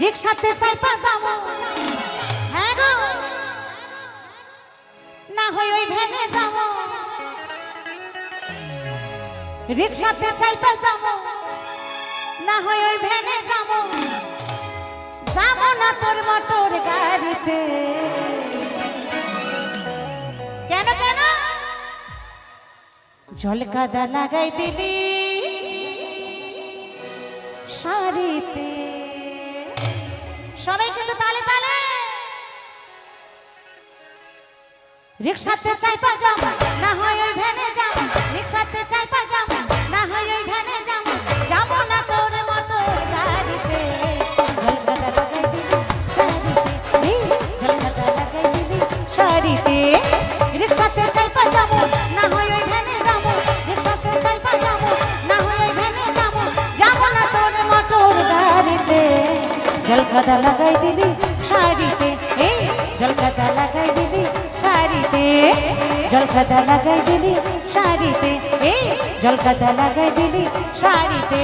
রিক্সাতে সাইপা যাব। হ্যাঁ গো। না হয় ওই ভ্যানে যাব। রিক্সাতে চাইপা যাব। না হয় ওই ভ্যানে যাব। যাব না তোর মোটর গাড়িতে। কেন কেন? ঝলকাদা লাগাই দিলি শাড়িতে। সবাই কিন্তু তালে তালে। রিক্সাতে চাইপা যাও না হয় ওই ভ্যানে যাও রিক্সাতে চাইপা জলকাদা লাগাই দিলি, শাড়িতে এই জলখাদা লাগাই দিলি, শাড়িতে জলখাদা লাগাই দিলি, শাড়িতে এই জলখাদা লাগাই দিলি, শাড়িতে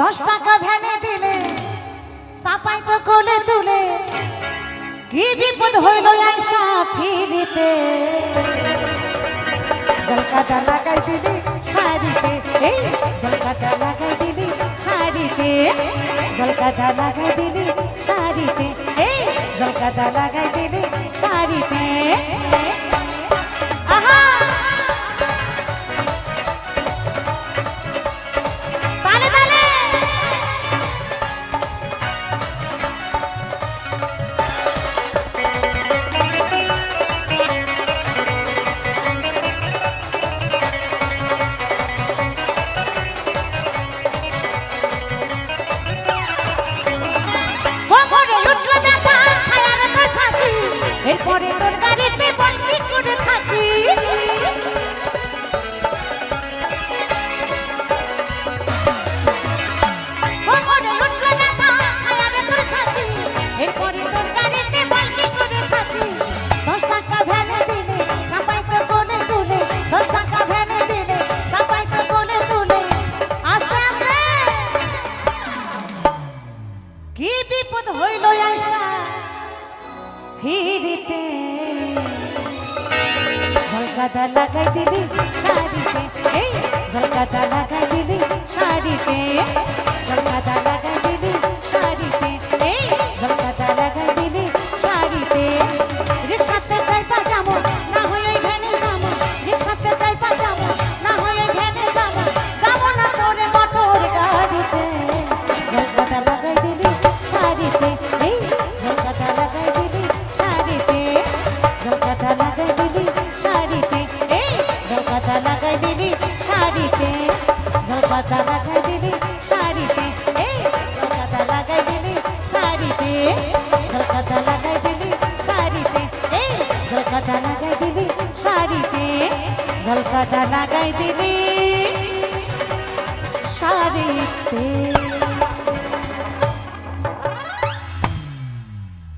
দশ টাকা ভ্যানে দিলে সাপাই তো কোলে তুলে, কি বিপদ হইল আইসা ফিরিতে? জলকাটা লাগাই দিলি শাড়িতে, এই জলকাটা লাগাই দিলি শাড়িতে, জলকাটা লাগাই দিলি শাড়িতে, এই জলকাটা লাগাই দিলি শাড়িতে। ফিরিতে। ঝলকাদা লাগাই দিলি শাড়িতে এই ঝলকাদা লাগাই দিলি শাড়িতে। ঝলকাদা ঝলকাদা লাগাই দিলি শাড়িতে